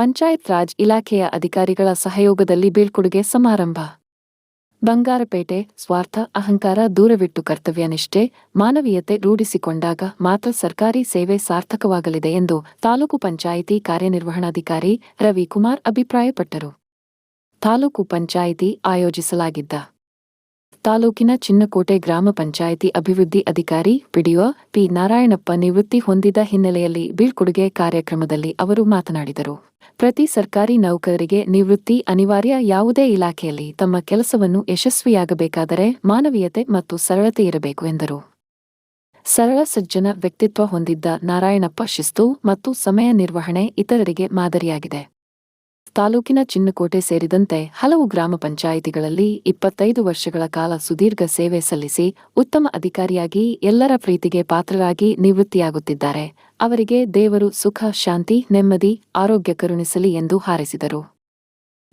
ಪಂಚಾಯತ್ ರಾಜ್ ಇಲಾಖೆಯ ಅಧಿಕಾರಿಗಳ ಸಹಯೋಗದಲ್ಲಿ ಬೀಳ್ಕೊಡುಗೆ ಸಮಾರಂಭ. ಬಂಗಾರಪೇಟೆ, ಸ್ವಾರ್ಥ, ಅಹಂಕಾರ, ದೂರವಿಟ್ಟು ಕರ್ತವ್ಯನಿಷ್ಠೆ, ಮಾನವೀಯತೆ ರೂಢಿಸಿಕೊಂಡಾಗ ಮಾತ್ರ ಸರ್ಕಾರಿ ಸೇವೆ ಸಾರ್ಥಕವಾಗಲಿದೆ ಎಂದು ತಾಲೂಕು ಪಂಚಾಯಿತಿ ಕಾರ್ಯನಿರ್ವಹಣಾಧಿಕಾರಿ ರವಿಕುಮಾರ್ ಅಭಿಪ್ರಾಯಪಟ್ಟರು. ತಾಲೂಕು ಪಂಚಾಯಿತಿ ಆಯೋಜಿಸಲಾಗಿದ್ದ ತಾಲೂಕಿನ ಚಿನ್ನಕೋಟೆ ಗ್ರಾಮ ಪಂಚಾಯಿತಿ ಅಭಿವೃದ್ಧಿ ಅಧಿಕಾರಿ ಪಿಡಿಒ ಪಿ ನಾರಾಯಣಪ್ಪ ನಿವೃತ್ತಿ ಹೊಂದಿದ ಹಿನ್ನೆಲೆಯಲ್ಲಿ ಬೀಳ್ಕೊಡುಗೆ ಕಾರ್ಯಕ್ರಮದಲ್ಲಿ ಅವರು ಮಾತನಾಡಿದರು. ಪ್ರತಿ ಸರ್ಕಾರಿ ನೌಕರರಿಗೆ ನಿವೃತ್ತಿ ಅನಿವಾರ್ಯ ಯಾವುದೇ ಇಲಾಖೆಯಲ್ಲಿ ತಮ್ಮ ಕೆಲಸವನ್ನು ಯಶಸ್ವಿಯಾಗಬೇಕಾದರೆ ಮಾನವೀಯತೆ ಮತ್ತು ಸರಳತೆ ಇರಬೇಕು ಎಂದರು. ಸರಳ ಸಜ್ಜನ ವ್ಯಕ್ತಿತ್ವ ಹೊಂದಿದ್ದ ನಾರಾಯಣಪ್ಪ ಶಿಸ್ತು ಮತ್ತು ಸಮಯ ನಿರ್ವಹಣೆ ಇತರರಿಗೆ ಮಾದರಿಯಾಗಿದೆ. ತಾಲೂಕಿನ ಚಿನ್ನಕೋಟೆ ಸೇರಿದಂತೆ ಹಲವು ಗ್ರಾಮ ಪಂಚಾಯಿತಿಗಳಲ್ಲಿ ಇಪ್ಪತ್ತೈದು ವರ್ಷಗಳ ಕಾಲ ಸುದೀರ್ಘ ಸೇವೆ ಸಲ್ಲಿಸಿ ಉತ್ತಮ ಅಧಿಕಾರಿಯಾಗಿ ಎಲ್ಲರ ಪ್ರೀತಿಗೆ ಪಾತ್ರರಾಗಿ ನಿವೃತ್ತಿಯಾಗುತ್ತಿದ್ದಾರೆ. ಅವರಿಗೆ ದೇವರು ಸುಖ, ಶಾಂತಿ, ನೆಮ್ಮದಿ, ಆರೋಗ್ಯ ಕರುಣಿಸಲಿ ಎಂದು ಹಾರೈಸಿದರು.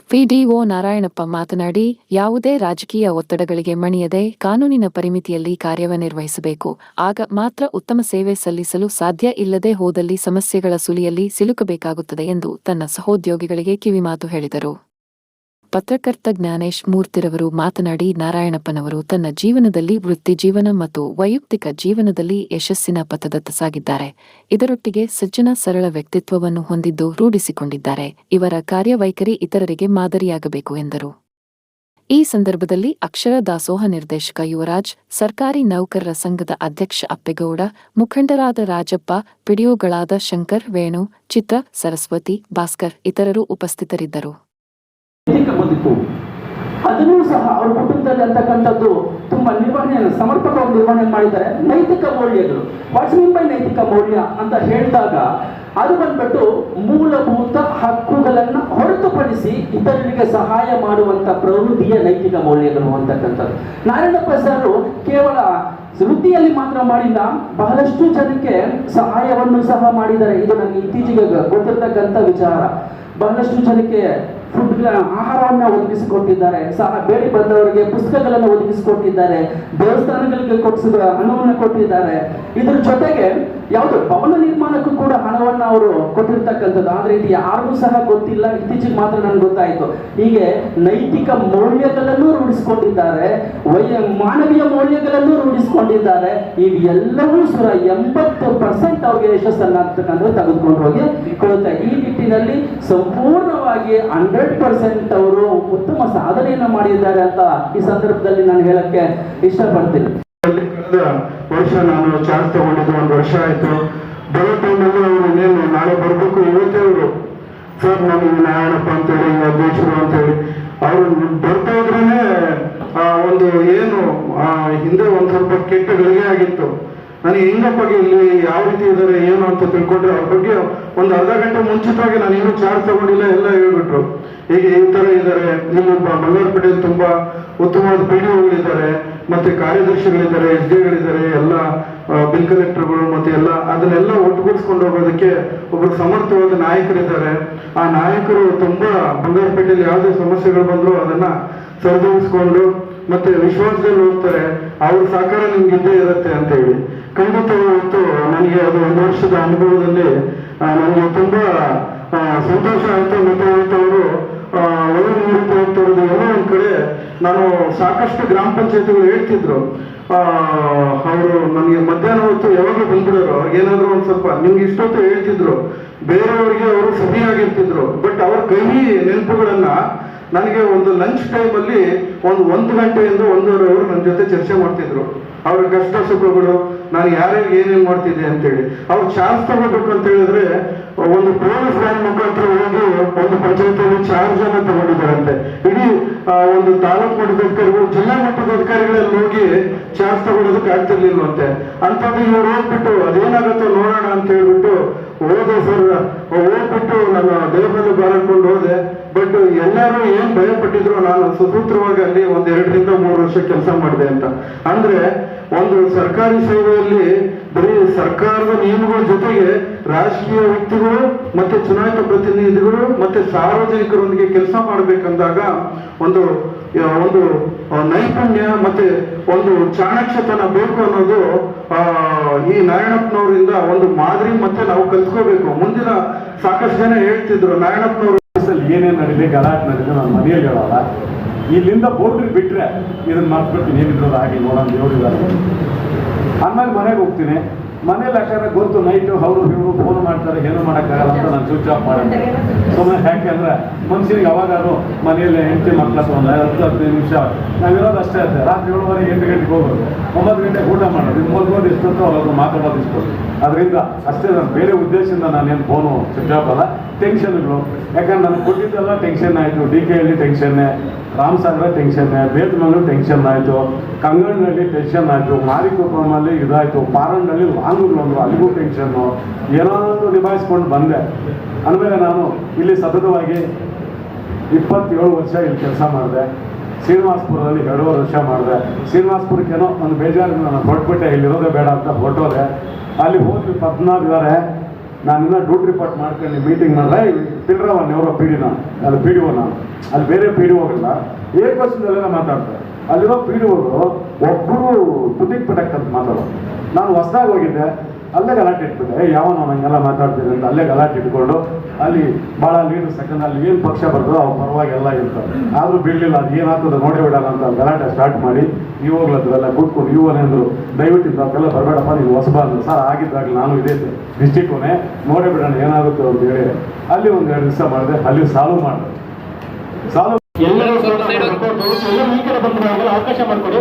ಪಿಡಿಒ ನಾರಾಯಣಪ್ಪ ಮಾತನಾಡಿ, ಯಾವುದೇ ರಾಜಕೀಯ ಒತ್ತಡಗಳಿಗೆ ಮಣಿಯದೆ ಕಾನೂನಿನ ಪರಿಮಿತಿಯಲ್ಲಿ ಕಾರ್ಯನಿರ್ವಹಿಸಬೇಕು ಆಗ ಮಾತ್ರ ಉತ್ತಮ ಸೇವೆ ಸಲ್ಲಿಸಲು ಸಾಧ್ಯ ಇಲ್ಲದೆ ಹೋದಲ್ಲಿ ಸಮಸ್ಯೆಗಳ ಸುಳಿಯಲ್ಲಿ ಸಿಲುಕಬೇಕಾಗುತ್ತದೆ ಎಂದು ತನ್ನ ಸಹೋದ್ಯೋಗಿಗಳಿಗೆ ಕಿವಿಮಾತು ಹೇಳಿದರು. ಪತ್ರಕರ್ತ ಜ್ಞಾನೇಶ್ ಮೂರ್ತಿರವರು ಮಾತನಾಡಿ, ನಾರಾಯಣಪ್ಪನವರು ತನ್ನ ಜೀವನದಲ್ಲಿ ವೃತ್ತಿ ಜೀವನ ಮತ್ತು ವೈಯಕ್ತಿಕ ಜೀವನದಲ್ಲಿ ಯಶಸ್ಸಿನ ಪಥದತ್ತ ಸಾಗಿದ್ದಾರೆ. ಇದರೊಟ್ಟಿಗೆ ಸಜ್ಜನ ಸರಳ ವ್ಯಕ್ತಿತ್ವವನ್ನು ಹೊಂದಿದ್ದು ರೂಢಿಸಿಕೊಂಡಿದ್ದಾರೆ. ಇವರ ಕಾರ್ಯವೈಖರಿ ಇತರರಿಗೆ ಮಾದರಿಯಾಗಬೇಕು ಎಂದರು. ಈ ಸಂದರ್ಭದಲ್ಲಿ ಅಕ್ಷರ ದಾಸೋಹ ನಿರ್ದೇಶಕ ಯುವರಾಜ್, ಸರ್ಕಾರಿ ನೌಕರರ ಸಂಘದ ಅಧ್ಯಕ್ಷ ಅಪ್ಪೇಗೌಡ, ಮುಖಂಡರಾದ ರಾಜಪ್ಪ ಪಿಡಿಯೋಗಳಾದ ಶಂಕರ್, ವೇಣು, ಚಿತ್ರ, ಸರಸ್ವತಿ, ಭಾಸ್ಕರ್ ಇತರರು ಉಪಸ್ಥಿತರಿದ್ದರು. ಬದುಕು ಅದನ್ನೂ ಸಹ ಅವ್ರ ಕುಟುಂಬದಲ್ಲಿ ಅಂತಕ್ಕಂಥದ್ದು ತುಂಬಾ ನಿರ್ವಹಣೆಯನ್ನು ಸಮರ್ಪಕವಾಗಿ ನಿರ್ವಹಣೆ ಮಾಡಿದ್ದಾರೆ. ನೈತಿಕ ಮೌಲ್ಯಗಳು ವಾಟ್ಸ್ ನೈತಿಕ ಮೌಲ್ಯ ಅಂತ ಹೇಳಿದಾಗ ಅದು ಬಂದ್ಬಿಟ್ಟು ಮೂಲಭೂತ ಹಕ್ಕುಗಳನ್ನ ಹೊರತುಪಡಿಸಿ ಇತರರಿಗೆ ಸಹಾಯ ಮಾಡುವಂತ ಪ್ರವೃತ್ತಿಯ ನೈತಿಕ ಮೌಲ್ಯಗಳು ಅಂತಕ್ಕಂಥದ್ದು. ನಾರಾಯಣಪ್ಪ ಸರ್ ಕೇವಲ ವೃತ್ತಿಯಲ್ಲಿ ಮಾತ್ರ ಮಾಡಿಲ್ಲ, ಬಹಳಷ್ಟು ಜನಕ್ಕೆ ಸಹಾಯವನ್ನು ಸಹ ಮಾಡಿದ್ದಾರೆ. ಇದು ನನಗೆ ಇತ್ತೀಚೆಗೆ ಗೊತ್ತಿರತಕ್ಕಂಥ ವಿಚಾರ. ಬಹಳಷ್ಟು ಜನಕ್ಕೆ ಫುಡ್ ಆಹಾರವನ್ನು ಒದಗಿಸಿಕೊಟ್ಟಿದ್ದಾರೆ. ಸಹ ಬೇಡಿ ಬಂದವರಿಗೆ ಪುಸ್ತಕಗಳನ್ನು ಒದಗಿಸಿಕೊಟ್ಟಿದ್ದಾರೆ. ದೇವಸ್ಥಾನಗಳಿಗೆ ಕೊಡಿಸಿದ ಹಣವನ್ನು ಕೊಟ್ಟಿದ್ದಾರೆ. ಇದ್ರ ಜೊತೆಗೆ ಯಾವುದು ಭವನ ನಿರ್ಮಾಣಕ್ಕೂ ಕೂಡ ಹಣವನ್ನು ಅವರು ಕೊಟ್ಟಿರ್ತಕ್ಕಂಥದ್ದು. ಆದ್ರೆ ಇದು ಯಾರಿಗೂ ಸಹ ಗೊತ್ತಿಲ್ಲ. ಇತ್ತೀಚೆಗೆ ಮಾತ್ರ ನನಗೆ ಗೊತ್ತಾಯ್ತು. ಹೀಗೆ ನೈತಿಕ ಮೌಲ್ಯಗಳನ್ನು ರೂಢಿಸಿಕೊಂಡಿದ್ದಾರೆ. ವೈಯ, ಮಾನವೀಯ ಮೌಲ್ಯಗಳನ್ನು ರೂಢಿಸಿಕೊಂಡಿದ್ದಾರೆ. ಇವೆಲ್ಲವೂ ಸುರ ಎಂಬತ್ತು ಪರ್ಸೆಂಟ್ ಅವ್ರಿಗೆ ಯಶಸ್ಸನ್ನ ತೆಗೆದುಕೊಂಡು ಹೋಗಿ ಕೊಡುತ್ತೆ. ಈ ನಿಟ್ಟಿನಲ್ಲಿ ಸಂಪೂರ್ಣವಾಗಿ ಹಂಡ್ರೆಡ್ ಪರ್ಸೆಂಟ್ ಅವರು ಉತ್ತಮ ಸಾಧನೆಯನ್ನು ಮಾಡಿದ್ದಾರೆ ಅಂತ ಈ ಸಂದರ್ಭದಲ್ಲಿ ನಾನು ಹೇಳಕ್ಕೆ ಇಷ್ಟಪಡ್ತೀನಿ. ವರ್ಷ ನಾನು ಚಾನ್ಸ್ ತಗೊಂಡಿದ್ದು ಒಂದು ವರ್ಷ ಆಯ್ತು. ಬರೋ ಟೈಮಲ್ಲಿ ಅವರು ಇನ್ನೇನು, ನಾಳೆ ಬರ್ಬೇಕು ಇವತ್ತೇ ಅವರು ಸರ್ ನಮಗೆ ನಾರಾಯಣಪ್ಪ ಅಂತೇಳಿ ಅಧ್ಯಕ್ಷರು ಅಂತೇಳಿ. ಅವರು ಬರ್ತಾ ಇದ್ರೇನೆ ಆ, ಒಂದು ಏನು ಹಿಂದೆ ಒಂದು ಸ್ವಲ್ಪ ಕೆಟ್ಟ ಗಳಿಗೆ ಆಗಿತ್ತು. ನನಗೆ ಹೆಂಗಪ್ಪ ಇಲ್ಲಿ ಯಾವ ರೀತಿ ಇದ್ದಾರೆ, ಏನು ಅಂತ ತಿಳ್ಕೊಂಡ್ರೆ ಅವ್ರ ಬಗ್ಗೆ ಒಂದು ಅರ್ಧ ಗಂಟೆ ಮುಂಚಿತವಾಗಿ ನಾನು ಏನು ಚಾರ್ಜ್ ತಗೊಂಡಿಲ್ಲ, ಎಲ್ಲ ಹೇಳ್ಬಿಟ್ರು. ಹೀಗೆ ಈ ತರ ಇದ್ದಾರೆ. ನಿಮ್ಮ ಬಂಗಾರಪೇಟೆಯಲ್ಲಿ ತುಂಬಾ ಉತ್ತಮವಾದ ಪಿ ಡಿ ಓಗಳಿದ್ದಾರೆ ಮತ್ತೆ ಕಾರ್ಯದರ್ಶಿಗಳಿದ್ದಾರೆ, ಎಸ್ ಡಿಗಳಿದ್ದಾರೆ ಎಲ್ಲ ಬಿಲ್ ಕಲೆಕ್ಟರ್ಗಳು ಮತ್ತೆ ಎಲ್ಲ ಅದನ್ನೆಲ್ಲ ಒಟ್ಟುಗೂಡಿಸ್ಕೊಂಡು ಹೋಗೋದಕ್ಕೆ ಒಬ್ಬರು ಸಮರ್ಥವಾದ ನಾಯಕರಿದ್ದಾರೆ. ಆ ನಾಯಕರು ತುಂಬಾ ಬಂಗಾರಪೇಟೆಯಲ್ಲಿ ಯಾವುದೇ ಸಮಸ್ಯೆಗಳು ಬಂದ್ರು ಅದನ್ನ ಸರಿದೂಗಿಸ್ಕೊಂಡು ಮತ್ತೆ ವಿಶ್ವಾಸದಲ್ಲಿ ಹೋಗ್ತಾರೆ. ಅವ್ರ ಸಹಕಾರ ನಿಮ್ಗೆ ಇದ್ದೇ ಇರುತ್ತೆ ಅಂತ ಹೇಳಿ ಖಂಡಿತ ಇವತ್ತು ನನಗೆ ಅದು ಒಂದು ವರ್ಷದ ಅನುಭವದಲ್ಲಿ ನನಗೆ ತುಂಬಾ ಸಂತೋಷ ಆಯ್ತು. ಮತ್ತೆ ಅವರು ಒಳ್ಳೆ ನೀಡುತ್ತೆ ಹೋಗ್ತಿರೋದು ಎಲ್ಲೋ ಒಂದ್ ಕಡೆ ನಾನು ಸಾಕಷ್ಟು ಗ್ರಾಮ ಪಂಚಾಯತಿಗಳು ಹೇಳ್ತಿದ್ರು. ಅವರು ನನಗೆ ಮಧ್ಯಾಹ್ನ ಹೊತ್ತು ಯಾವಾಗಲೂ ಬಂದ್ಬಿಡೋರು. ಅವ್ರಿಗೇನಾದ್ರು ಒಂದ್ ಸ್ವಲ್ಪ, ನಿಮ್ಗೆ ಇಷ್ಟೊತ್ತು ಹೇಳ್ತಿದ್ರು. ಬೇರೆಯವ್ರಿಗೆ ಅವರು ಸರಿಯಾಗಿರ್ತಿದ್ರು ಬಟ್ ಅವ್ರ ಕಹಿ ನೆನಪುಗಳನ್ನ ನನಗೆ ಒಂದು ಲಂಚ್ ಟೈಮಲ್ಲಿ ಒಂದು ಒಂದು ಗಂಟೆಯಿಂದ ಒಂದೂವರೆ ಅವರು ನನ್ನ ಜೊತೆ ಚರ್ಚೆ ಮಾಡ್ತಿದ್ರು. ಅವ್ರ ಕಷ್ಟ ಸುಖಗಳು ನಾನು ಯಾರ್ಯಾರು ಏನೇನ್ ಮಾಡ್ತಿದ್ದೆ ಅಂತೇಳಿ. ಅವ್ರು ಚಾರ್ಜ್ ತಗೋಬೇಕು ಅಂತ ಹೇಳಿದ್ರೆ ಒಂದು ಪೊಲೀಸ್ ವ್ಯಾನ್ ಮುಖಾಂತರ ಹೋಗಿ ಒಂದು ಪಂಚಾಯತಿಯಲ್ಲಿ ಚಾರ್ಜ್ ಅನ್ನ ತಗೊಂಡಿದ್ದಾರಂತೆ. ಇಡೀ ಆ, ಒಂದು ತಾಲೂಕು ಮಟ್ಟದ ಅಧಿಕಾರಿಗಳು ಜಿಲ್ಲಾ ಮಟ್ಟದ ಅಧಿಕಾರಿಗಳಲ್ಲಿ ಹೋಗಿ ಚಾರ್ಜ್ ತಗೊಳ್ಳೋದಕ್ಕೆ ಆಗ್ತಿರ್ಲಿಲ್ವಂತೆ. ಅಂತದ್ದು ಇವ್ರು ಹೋಗ್ಬಿಟ್ಟು ಅದೇನಾಗುತ್ತೋ ನೋಡೋಣ ಅಂತ ಹೇಳ್ಬಿಟ್ಟು ಹೋದೆ ಸರ್. ಹೋಗ್ಬಿಟ್ಟು ನಾನು ದೇವರಲ್ಲಿ ಬಾರಕೊಂಡು ಹೋದೆ. ಬಟ್ ಎಲ್ಲರೂ ಏನ್ ಭಯ ಪಟ್ಟಿದ್ರು ನಾನು ಸುಸೂತ್ರವಾಗಿ ಅಲ್ಲಿ ಒಂದ್ ಎರಡರಿಂದ ಮೂರು ವರ್ಷ ಕೆಲಸ ಮಾಡಿದೆ ಅಂತ. ಅಂದ್ರೆ ಒಂದು ಸರ್ಕಾರಿ ಸೇವೆಯಲ್ಲಿ ಬರೀ ಸರ್ಕಾರದ ನಿಯಮಗಳ ಜೊತೆಗೆ ರಾಜಕೀಯ ವ್ಯಕ್ತಿಗಳು ಮತ್ತೆ ಚುನಾಯಿತ ಪ್ರತಿನಿಧಿಗಳು ಮತ್ತೆ ಸಾರ್ವಜನಿಕರೊಂದಿಗೆ ಕೆಲಸ ಮಾಡಬೇಕಂದಾಗ ಒಂದು ಒಂದು ನೈಪುಣ್ಯ ಮತ್ತೆ ಒಂದು ಚಾಣಾಕ್ಷತನ ಬೇಕು ಅನ್ನೋದು ಆ, ಈ ನಾರಾಯಣಪ್ಪನವರಿಂದ ಒಂದು ಮಾದರಿ ಮತ್ತೆ ನಾವು ಕಲ್ತ್ಕೋಬೇಕು. ಮುಂದಿನ ಸಾಕಷ್ಟು ಜನ ಹೇಳ್ತಿದ್ರು ನಾರಾಯಣಪ್ಪನವರು ಏನೇನು ನಡೀಲಿ ಗಲಾಟೆ ನಡೀಲಿ ನಾನು ಮನೆಯಲ್ಲಿ ಹೇಳೋಲ್ಲ. ಇಲ್ಲಿಂದ ಬೋರ್ಡ್ರಿಗೆ ಬಿಟ್ರೆ ಇದನ್ನ ಮರ್ತ್ಬಿಡ್ತೀನಿ. ಏನಿದ್ರು ಹಾಗೆ ನೋಡೋಣ. ದೇವರಿದ್ದಾರೆ ಆಮೇಲೆ ಮನೆಗೆ ಹೋಗ್ತೀನಿ. ಮನೇಲಿ ಯಾಕಂದ್ರೆ ಗೊತ್ತು ನೈಟು ಅವರು ಇವರು ಫೋನ್ ಮಾಡ್ತಾರೆ, ಏನು ಮಾಡೋಕ್ಕಾಗಲ್ಲ ಅಂತ ನಾನು ಸ್ವಿಚ್ ಆಫ್ ಮಾಡಿದ್ದೆ ಸುಮ್ಮನೆ ಯಾಕೆಂದ್ರೆ ಮನುಷ್ಯರಿಗೆ ಯಾವಾಗಾದ್ರು ಮನೆಯಲ್ಲಿ ಹೆಂಡತಿ ಮಕ್ಕಳ ಒಂದು ಹತ್ತು ಹದಿನೈದು ನಿಮಿಷ, ನಾವಿರೋದು ಅಷ್ಟೇ ಇರುತ್ತೆ ರಾತ್ರಿ ಏಳುವರೆ ಎಂಟು ಗಂಟೆಗೆ ಹೋಗೋದು. ಒಂಬತ್ತು ಗಂಟೆಗೆ ಊಟ ಮಾಡೋದು. ಇನ್ನು ಮಲ್ಗೋದು ಇಷ್ಟೊತ್ತು ಅವ್ರದ್ದು ಮಾತಾಡೋದು ಇಷ್ಟೊತ್ತು. ಅದರಿಂದ ಅಷ್ಟೇ ನಾನು ಬೇರೆ ಉದ್ದೇಶದಿಂದ ನಾನೇನು ಫೋನು ಸ್ವಿಚ್ ಆಫ್ ಅಲ್ಲ. ಟೆನ್ಷನ್ಗಳು ಯಾಕಂದ್ರೆ ನನಗೆ ಕೊಟ್ಟಿದ್ದೆಲ್ಲ ಟೆನ್ಷನ್ ಆಯಿತು. ಡಿ ಕೆ ಹಳ್ಳಿ ಟೆನ್ಷನ್ನೇ ರಾಮಸಾಗರ ಟೆನ್ಷನ್ನೇ ಬೇತ್ಮಂಗ್ಳೂರು ಟೆನ್ಷನ್ ಆಯಿತು. ಕಂಗಣ್ನಲ್ಲಿ ಟೆನ್ಷನ್ ಆಯಿತು. ಮಾರಿಕೊಪ್ಪಮಲ್ಲಿ ಇದಾಯಿತು. ಪಾರಣ್ಣಲ್ಲಿ ಲಾಂಗ್ಗಳು ಒಂದು ಅಲ್ಲಿಗೂ ಟೆನ್ಷನ್ನು ಏನಾದರೂ ನಿಭಾಯಿಸ್ಕೊಂಡು ಬಂದೆ. ಅಂದಮೇಲೆ ನಾನು ಇಲ್ಲಿ ಸತತವಾಗಿ ಇಪ್ಪತ್ತೇಳು ವರ್ಷ ಇಲ್ಲಿ ಕೆಲಸ ಮಾಡಿದೆ. ಶ್ರೀನಿವಾಸ್ಪುರದಲ್ಲಿ ಎರಡೂವರೆ ವರ್ಷ ಮಾಡಿದೆ. ಶ್ರೀನಿವಾಸ್ಪುರಕ್ಕೇನೋ ಒಂದು ಬೇಜಾರು ನಾನು ಹೊರಟ್ಬಿಟ್ಟೆ. ಇಲ್ಲಿರೋದೇ ಬೇಡ ಅಂತ ಹೊರಟೋದೆ. ಅಲ್ಲಿ ಹೋಗಿ ಪದ್ನಾಲ್ಕು ಇದ್ದಾರೆ ನಾನಿನ್ನ ಡ್ಯೂಟಿ ರಿಪೋರ್ಟ್ ಮಾಡ್ಕೊಂಡು ಮೀಟಿಂಗ್ ಮಾಡಿದ್ರೆ ತಿಳ್ರವ ನೆವರೋ ಪಿ ನಾನು ಅಲ್ಲಿ ಪಿ ಡಿ ಒ ನಾನು ಅಲ್ಲಿ ಬೇರೆ ಪಿ ಡಿ ಒಗಳಿಲ್ಲ ವರ್ಷದಲ್ಲೆಲ್ಲ ಮಾತಾಡ್ತಾರೆ ಅಲ್ಲಿರೋ ಪಿ ಡಿ ಒಗಳು ಒಬ್ಬರು ತುದಿಕ್ ಪಟಕ್ ಅಂತ ಮಾತಾಡೋದು ನಾನು ಹೊಸದಾಗಿ ಹೋಗಿದ್ದೆ ಅಲ್ಲೇ ಗಲಾಟೆ ಇಟ್ಬಿಟ್ಟೆ. ಏ ಯಾವ ನಾವು ಹಂಗೆಲ್ಲ ಮಾತಾಡ್ತೀನಿ ಅಂತ ಅಲ್ಲೇ ಗಲಾಟೆ ಇಟ್ಕೊಂಡು ಅಲ್ಲಿ ಭಾಳ ಲೀಡರ್ ಸೆಕೆಂಡ್ ಅಲ್ಲಿ ಏನು ಪಕ್ಷ ಬರ್ತದೋ ಅವ್ರ ಪರವಾಗಿ ಎಲ್ಲ ಇರ್ತಾರೆ. ಆದರೂ ಬಿಡಲಿಲ್ಲ ಅದು ಏನಾಗ್ತದೆ ನೋಡೇ ಬಿಡಲ್ಲ ಅಂತ ಗಲಾಟೆ ಸ್ಟಾರ್ಟ್ ಮಾಡಿ ಇವಾಗ್ಲದ್ರೆಲ್ಲ ಕೂತ್ಕೊಂಡು ಇವನೇ ಅಂದರು. ದಯವಿಟ್ಟು ಇಂಥವ್ಕೆಲ್ಲ ಬರಬೇಡಪ್ಪ ನೀವು ಹೊಸಬಾರ್ದು ಸರ್ ಆಗಿದ್ದಾಗ ನಾನು ಇದೇ ಡಿಸ್ಟಿಕ್ನೇ ನೋಡೇ ಬಿಡೋಣ ಏನಾಗುತ್ತೆ ಅಂತ ಹೇಳಿ. ಅಲ್ಲಿ ಒಂದು ಎರಡು ದಿವಸ ಮಾಡಿದೆ ಅಲ್ಲಿ ಸಾಲ್ವ್ ಮಾಡಿದೆ. ಸಾಲ್ವ್ ಎಲ್ಲರೂ ಅವಕಾಶ ಮಾಡಿಕೊಡಿ.